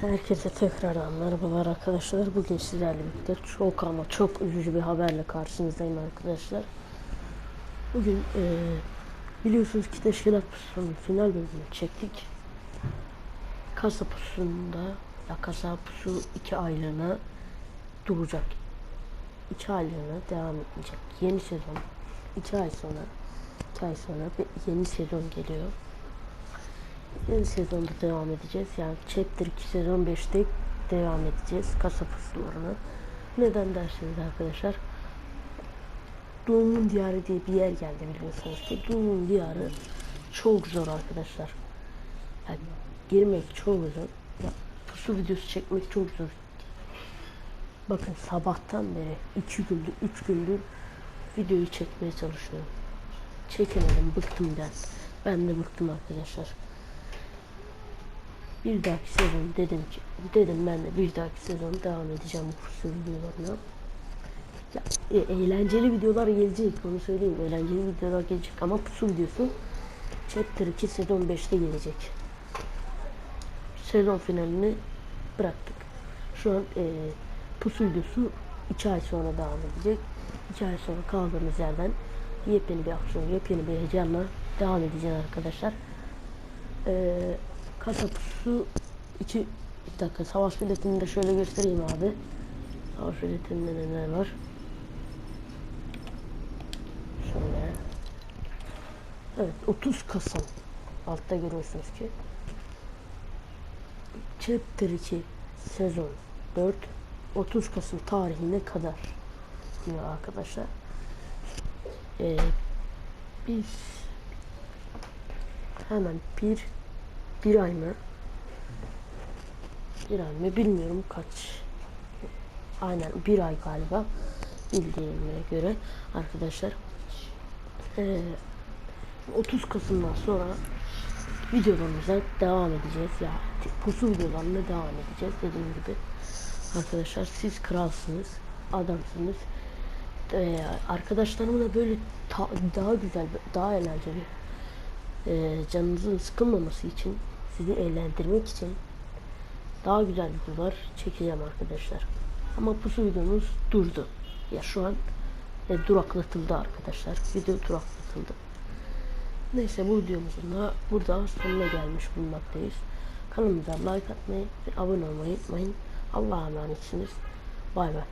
Herkese tekrardan merhabalar arkadaşlar. Bugün sizlerle birlikte çok ama çok üzücü bir haberle karşınızdayım arkadaşlar. Bugün eee, biliyorsunuz ki teşkilat pusunun final bölümünü çektik. Kasa pusunda ya kasa pusu iki aylığına duracak. İki aylığına devam edecek. Yeni sezon iki ay sonra iki ay sonra bir yeni sezon geliyor. Yeni sezonda devam edeceğiz. Yani Chapter 2 sezon 5'te devam edeceğiz kasa pusularına. Neden dersiniz arkadaşlar? Doğumun Diyarı diye bir yer geldi biliyorsunuz ki. Doğumun Diyarı çok zor arkadaşlar. Yani girmek çok zor. Ya, pusu videosu çekmek çok zor. Bakın sabahtan beri 2 gündür 3 gündür videoyu çekmeye çalışıyorum. Çekemedim bıktım ben. Ben de bıktım arkadaşlar. Bir dahaki sezon dedim ki dedim ben de bir dahaki sezon devam edeceğim bu pusu videolarına. Ya, e, eğlenceli videolar gelecek onu söyleyeyim. Eğlenceli videolar gelecek ama pusu videosu Chapter 2 sezon 5'te gelecek. Sezon finalini bıraktık. Şu an e, pusu videosu 2 ay sonra devam edecek. 2 ay sonra kaldığımız yerden yepyeni bir aksiyon, yepyeni bir heyecanla devam edeceğiz arkadaşlar. Eee kasa pusu 2 bir dakika savaş biletini de şöyle göstereyim abi. Savaş biletinde neler var? Şöyle. Evet 30 Kasım. Altta görüyorsunuz ki. Chapter 2 sezon 4 30 Kasım tarihine kadar diyor arkadaşlar. Ee, biz hemen bir bir ay mı? Bir ay mı bilmiyorum kaç. Aynen bir ay galiba bildiğime göre arkadaşlar. Ee, 30 Kasım'dan sonra videolarımıza devam edeceğiz. Ya pusu videolarına devam edeceğiz dediğim gibi. Arkadaşlar siz kralsınız, adamsınız. Ee, arkadaşlarımla böyle daha güzel, daha eğlenceli e, canınızın sıkılmaması için sizi eğlendirmek için daha güzel videolar çekeceğim arkadaşlar. Ama pusu videomuz durdu. Ya şu an e, duraklatıldı arkadaşlar. Video duraklatıldı. Neyse bu videomuzun da burada sonuna gelmiş bulunmaktayız. Kanalımıza like atmayı ve abone olmayı unutmayın. Allah'a emanetsiniz. Bay bay.